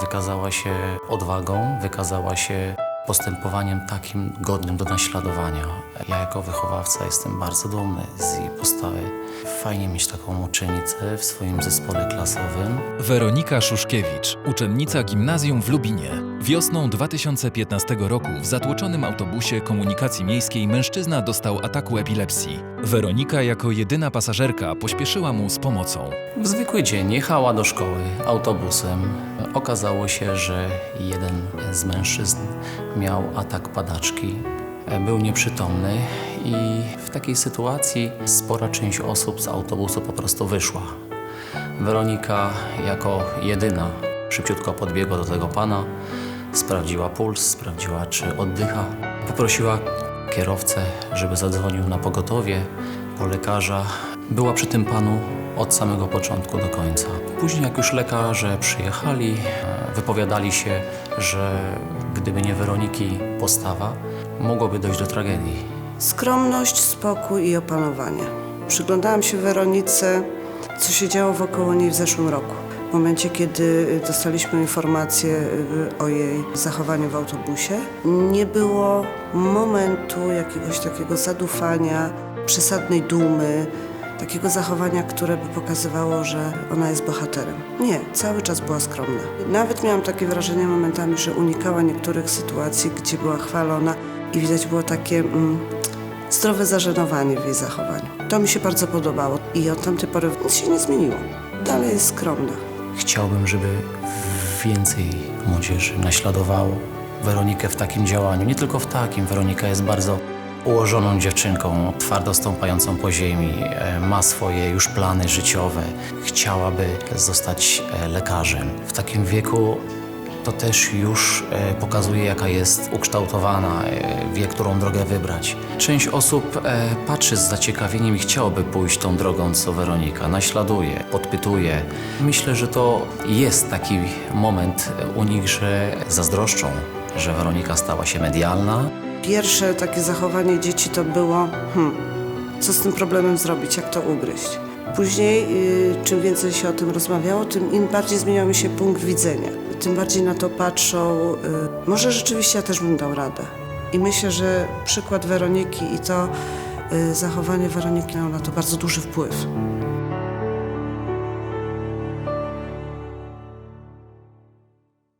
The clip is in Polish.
Wykazała się odwagą, wykazała się postępowaniem takim godnym do naśladowania. Ja jako wychowawca jestem bardzo dumny z jej postawy. Fajnie mieć taką uczennicę w swoim zespole klasowym. Weronika Szuszkiewicz, uczennica gimnazjum w Lubinie. Wiosną 2015 roku w zatłoczonym autobusie komunikacji miejskiej mężczyzna dostał ataku epilepsji. Weronika jako jedyna pasażerka pośpieszyła mu z pomocą. W zwykły dzień jechała do szkoły autobusem. Okazało się, że jeden z mężczyzn miał atak padaczki. Był nieprzytomny i w takiej sytuacji spora część osób z autobusu po prostu wyszła. Weronika jako jedyna szybciutko podbiegła do tego pana, sprawdziła puls, sprawdziła czy oddycha. Poprosiła kierowcę, żeby zadzwonił na pogotowie, po lekarza. Była przy tym panu od samego początku do końca. Później jak już lekarze przyjechali, wypowiadali się, że gdyby nie Weroniki postawa, mogłoby dojść do tragedii. Skromność, spokój i opanowanie. Przyglądałam się Weronice, co się działo wokoło niej w zeszłym roku. Momencie, kiedy dostaliśmy informację y, o jej zachowaniu w autobusie, nie było momentu jakiegoś takiego zadufania, przesadnej dumy, takiego zachowania, które by pokazywało, że ona jest bohaterem. Nie, cały czas była skromna. Nawet miałam takie wrażenie momentami, że unikała niektórych sytuacji, gdzie była chwalona i widać było takie mm, zdrowe zażenowanie w jej zachowaniu. To mi się bardzo podobało i od tamtej pory nic się nie zmieniło. Dalej jest skromna. Chciałbym, żeby więcej młodzieży naśladowało Weronikę w takim działaniu. Nie tylko w takim. Weronika jest bardzo ułożoną dziewczynką, twardo stąpającą po ziemi, e, ma swoje już plany życiowe. Chciałaby zostać e, lekarzem. W takim wieku to też już e, pokazuje, jaka jest ukształtowana, e, wie, którą drogę wybrać. Część osób e, patrzy z zaciekawieniem i chciałoby pójść tą drogą, co Weronika. Naśladuje, podpytuje. Myślę, że to jest taki moment u nich, że zazdroszczą, że Weronika stała się medialna, Pierwsze takie zachowanie dzieci to było, hmm, co z tym problemem zrobić, jak to ugryźć. Później, y, czym więcej się o tym rozmawiało, tym im bardziej zmieniał mi się punkt widzenia. Tym bardziej na to patrzą, y, może rzeczywiście ja też bym dał radę. I myślę, że przykład Weroniki i to y, zachowanie Weroniki miało na to bardzo duży wpływ.